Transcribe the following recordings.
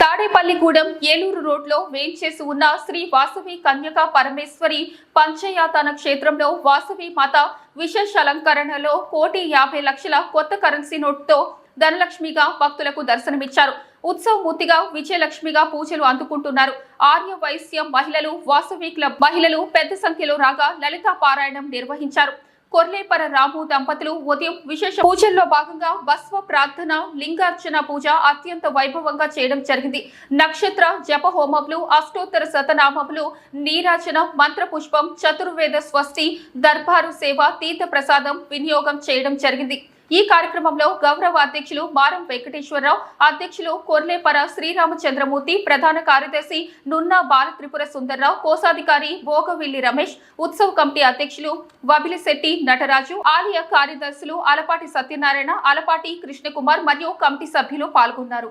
తాడేపల్లిగూడెం ఏలూరు రోడ్లో వేంచేసి ఉన్న శ్రీ వాసవి కన్యకా పరమేశ్వరి పంచయాతన క్షేత్రంలో వాసవి మాత విశేష అలంకరణలో కోటి యాభై లక్షల కొత్త కరెన్సీ నోట్తో ధనలక్ష్మిగా భక్తులకు దర్శనమిచ్చారు. ఉత్సవమూర్తిగా విజయలక్ష్మిగా పూజలు అందుకుంటున్నారు. ఆర్య వైశ్య మహిళలు వాసవి క్లబ్ మహిళలు పెద్ద సంఖ్యలో రాగా లలితా పారాయణం నిర్వహించారు. కొర్లేపర రాము దంపతులు ఉదయం విశేష పూజల్లో భాగంగా బస్వ ప్రార్థన లింగార్చన పూజ అత్యంత వైభవంగా చేయడం జరిగింది. నక్షత్ర జప హోమములు అష్టోత్తర శతనామములు నీరాజన మంత్ర పుష్పం చతుర్వేద స్వస్తి దర్బారు సేవ తీర్థ ప్రసాదం వినియోగం చేయడం జరిగింది. ఈ కార్యక్రమంలో గౌరవ అధ్యక్షులు మారం వెంకటేశ్వరరావు అధ్యక్షులు కొర్లేపర శ్రీరామచంద్రమూర్తి ప్రధాన కార్యదర్శి నున్నా బాలత్రిపుర సుందర్రావు కోశాధికారి భోగవిల్లి రమేష్ ఉత్సవ కమిటీ అధ్యక్షులు వబిలిశెట్టి నటరాజు ఆలయ కార్యదర్శులు అలపాటి సత్యనారాయణ అలపాటి కృష్ణకుమార్ మరియు కమిటీ సభ్యులు పాల్గొన్నారు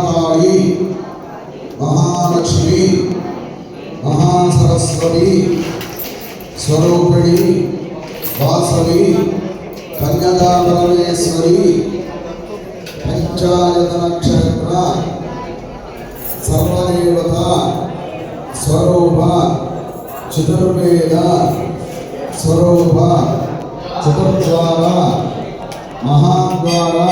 మహాలక్ష్మి మహాసరస్వతి స్వరూపిణి వాసవి కన్యకా పరమేశ్వరి పంచాయత నక్షత్ర సర్వదేవత స్వరూప చతుర్వేద స్వరూప చతుర్ద్వార మహాద్వార